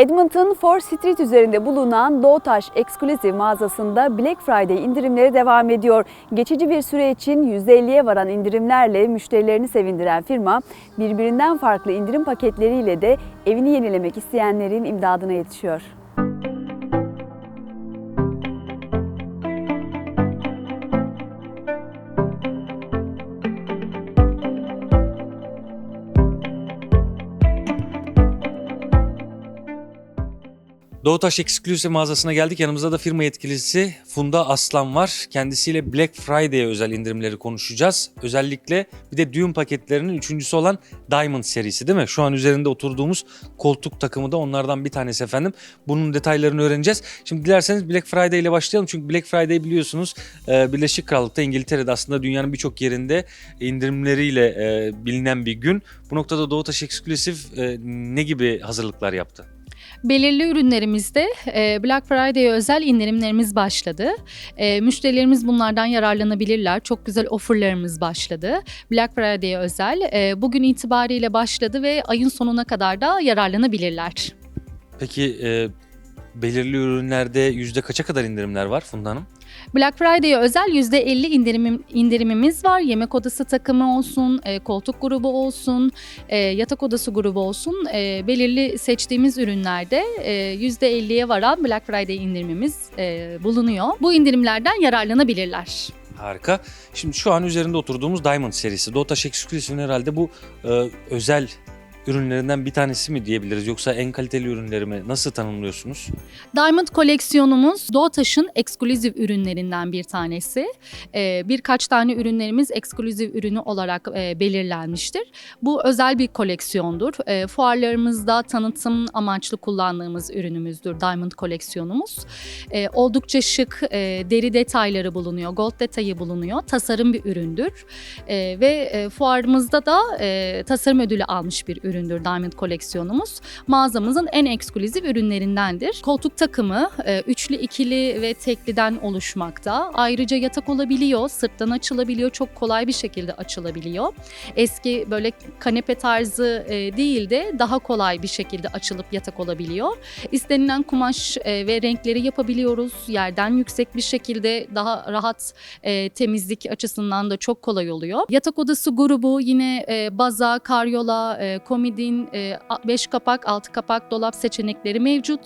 Edmonton Fort Street üzerinde bulunan Doğutaş Exclusive mağazasında Black Friday indirimleri devam ediyor. Geçici bir süre için %50'ye varan indirimlerle müşterilerini sevindiren firma birbirinden farklı indirim paketleriyle de evini yenilemek isteyenlerin imdadına yetişiyor. Doğutaş Exclusive mağazasına geldik. Yanımızda da firma yetkilisi Funda Aslan var. Kendisiyle Black Friday'e özel indirimleri konuşacağız. Özellikle bir de düğün paketlerinin üçüncüsü olan Diamond serisi değil mi? Şu an üzerinde oturduğumuz koltuk takımı da onlardan bir tanesi efendim. Bunun detaylarını öğreneceğiz. Şimdi dilerseniz Black Friday ile başlayalım. Çünkü Black Friday biliyorsunuz e, Birleşik Krallık'ta İngiltere'de aslında dünyanın birçok yerinde indirimleriyle e, bilinen bir gün. Bu noktada Doğutaş Exclusive e, ne gibi hazırlıklar yaptı? Belirli ürünlerimizde e, Black Friday'e özel indirimlerimiz başladı. E, Müşterilerimiz bunlardan yararlanabilirler. Çok güzel offerlarımız başladı. Black Friday'e özel. E, Bugün itibariyle başladı ve ayın sonuna kadar da yararlanabilirler. Peki belirli ürünlerde yüzde kaça kadar indirimler var Funda Hanım? Black Friday'e özel %50 indirimim, indirimimiz var. Yemek odası takımı olsun, e, koltuk grubu olsun, e, yatak odası grubu olsun. E, belirli seçtiğimiz ürünlerde e, %50'ye varan Black Friday indirimimiz e, bulunuyor. Bu indirimlerden yararlanabilirler. Harika. Şimdi şu an üzerinde oturduğumuz Diamond serisi. Dotaş Exclusive'in herhalde bu e, özel ürünlerinden bir tanesi mi diyebiliriz? Yoksa en kaliteli ürünleri mi? Nasıl tanımlıyorsunuz? Diamond koleksiyonumuz Doğutaş'ın ekskluziv ürünlerinden bir tanesi. Ee, birkaç tane ürünlerimiz ekskluziv ürünü olarak e, belirlenmiştir. Bu özel bir koleksiyondur. E, fuarlarımızda tanıtım amaçlı kullandığımız ürünümüzdür Diamond koleksiyonumuz. E, oldukça şık, e, deri detayları bulunuyor, gold detayı bulunuyor. Tasarım bir üründür. E, ve e, fuarımızda da e, tasarım ödülü almış bir üründür Diamond koleksiyonumuz. Mağazamızın en ekskluzif ürünlerindendir. Koltuk takımı e, üçlü, ikili ve tekliden oluşmakta. Ayrıca yatak olabiliyor, sırttan açılabiliyor, çok kolay bir şekilde açılabiliyor. Eski böyle kanepe tarzı e, değil de daha kolay bir şekilde açılıp yatak olabiliyor. İstenilen kumaş e, ve renkleri yapabiliyoruz. Yerden yüksek bir şekilde daha rahat temizlik açısından da çok kolay oluyor. Yatak odası grubu yine baza, karyola, e, komodin, 5 kapak, 6 kapak dolap seçenekleri mevcut.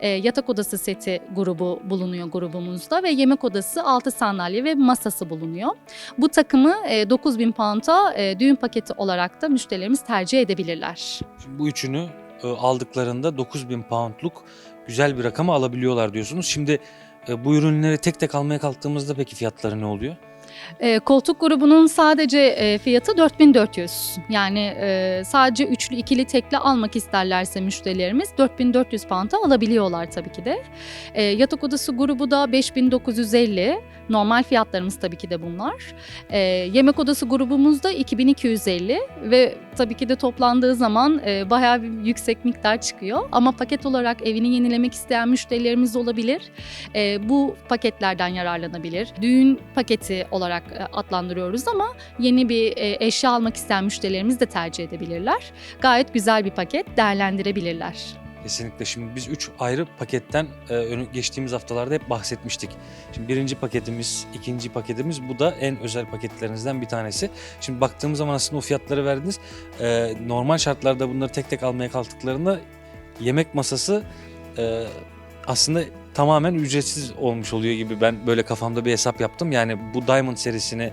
E, yatak odası seti grubu bulunuyor grubumuzda ve yemek odası 6 sandalye ve masası bulunuyor. Bu takımı e, 9000 pound'a e, düğün paketi olarak da müşterilerimiz tercih edebilirler. Şimdi bu üçünü e, aldıklarında 9000 poundluk güzel bir rakamı alabiliyorlar diyorsunuz. Şimdi e, bu ürünleri tek tek almaya kalktığımızda peki fiyatları ne oluyor? E, koltuk grubunun sadece e, fiyatı 4400. Yani e, sadece üçlü, ikili, tekli almak isterlerse müşterilerimiz 4400 pound'a alabiliyorlar tabii ki de. E, yatak odası grubu da 5950. Normal fiyatlarımız tabii ki de bunlar. E, yemek odası grubumuz da 2250 ve tabii ki de toplandığı zaman e, bayağı bir yüksek miktar çıkıyor. Ama paket olarak evini yenilemek isteyen müşterilerimiz olabilir. E, bu paketlerden yararlanabilir. Düğün paketi olarak e, adlandırıyoruz ama yeni bir e, eşya almak isteyen müşterilerimiz de tercih edebilirler. Gayet güzel bir paket değerlendirebilirler. Kesinlikle. Şimdi biz 3 ayrı paketten e, geçtiğimiz haftalarda hep bahsetmiştik. Şimdi birinci paketimiz, ikinci paketimiz bu da en özel paketlerinizden bir tanesi. Şimdi baktığımız zaman aslında o fiyatları verdiniz. Normal şartlarda bunları tek tek almaya kalktıklarında yemek masası aslında tamamen ücretsiz olmuş oluyor gibi ben böyle kafamda bir hesap yaptım. Yani bu Diamond serisini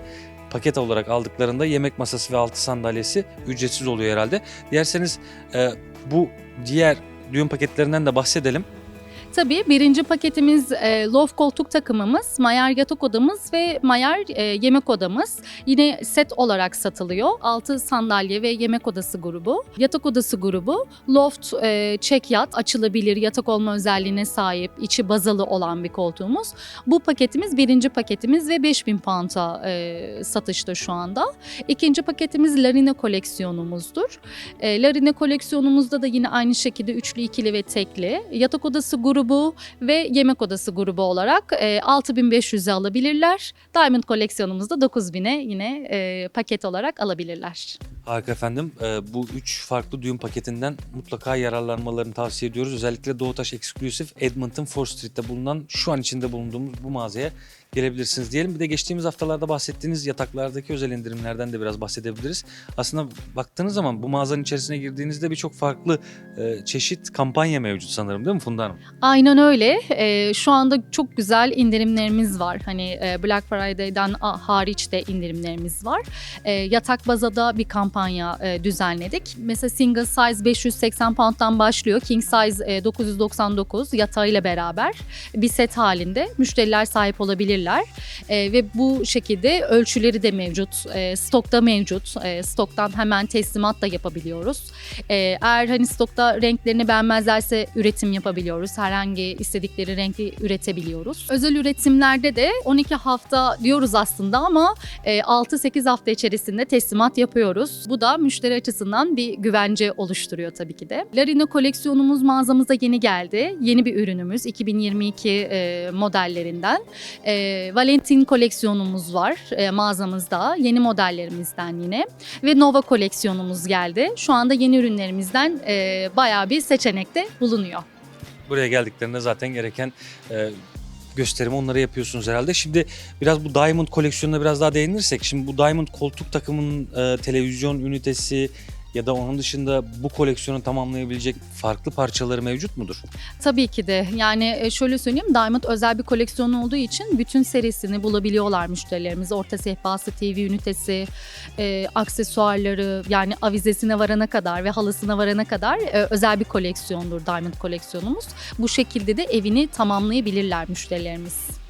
paket olarak aldıklarında yemek masası ve altı sandalyesi ücretsiz oluyor herhalde. Dilerseniz e, bu diğer düğün paketlerinden de bahsedelim. Tabii birinci paketimiz e, loft koltuk takımımız, Mayer yatak odamız ve Mayer e, yemek odamız. Yine set olarak satılıyor. 6 sandalye ve yemek odası grubu. Yatak odası grubu loft e, çek yat açılabilir yatak olma özelliğine sahip içi bazalı olan bir koltuğumuz. Bu paketimiz birinci paketimiz ve 5000 pound'a e, satışta şu anda. İkinci paketimiz Larine koleksiyonumuzdur. E, Larine koleksiyonumuzda da yine aynı şekilde üçlü, ikili ve tekli. Yatak odası grubu ve yemek odası grubu olarak e, 6500'e alabilirler. Diamond koleksiyonumuzda 9000'e yine e, paket olarak alabilirler. Harika efendim. Ee, bu üç farklı düğün paketinden mutlaka yararlanmalarını tavsiye ediyoruz. Özellikle Doğutaş Exclusive Edmonton 4 Street'te bulunan şu an içinde bulunduğumuz bu mağazaya gelebilirsiniz diyelim. Bir de geçtiğimiz haftalarda bahsettiğiniz yataklardaki özel indirimlerden de biraz bahsedebiliriz. Aslında baktığınız zaman bu mağazanın içerisine girdiğinizde birçok farklı e, çeşit kampanya mevcut sanırım değil mi Funda Hanım? Aynen öyle. Ee, şu anda çok güzel indirimlerimiz var. Hani e, Black Friday'den hariç de indirimlerimiz var. Ee, yatak bazada bir kampanya e, düzenledik. Mesela single size 580 pound'dan başlıyor. King size e, 999 yatağıyla beraber bir set halinde müşteriler sahip olabilirler. Ee, ve bu şekilde ölçüleri de mevcut. E, stokta mevcut. E, stoktan hemen teslimat da yapabiliyoruz. Ee, eğer hani stokta renklerini beğenmezlerse üretim yapabiliyoruz. Herhangi istedikleri renkli üretebiliyoruz. Özel üretimlerde de 12 hafta diyoruz aslında ama e, 6-8 hafta içerisinde teslimat yapıyoruz. Bu da müşteri açısından bir güvence oluşturuyor tabii ki de. Larino koleksiyonumuz mağazamıza yeni geldi. Yeni bir ürünümüz 2022 e, modellerinden. E, Valentin koleksiyonumuz var e, mağazamızda. Yeni modellerimizden yine ve Nova koleksiyonumuz geldi. Şu anda yeni ürünlerimizden e, bayağı bir seçenekte bulunuyor. Buraya geldiklerinde zaten gereken e, gösterimi onlara yapıyorsunuz herhalde. Şimdi biraz bu Diamond koleksiyonuna biraz daha değinirsek. Şimdi bu Diamond koltuk takımının e, televizyon ünitesi ya da onun dışında bu koleksiyonu tamamlayabilecek farklı parçaları mevcut mudur? Tabii ki de yani e, şöyle söyleyeyim Diamond özel bir koleksiyon olduğu için bütün serisini bulabiliyorlar müşterilerimiz. Orta sehpası, TV ünitesi, e, aksesuarları yani avizesine varana kadar ve halısına varana kadar e, özel bir koleksiyondur Diamond koleksiyonumuz. Bu şekilde de evini tamamlayabilirler müşterilerimiz.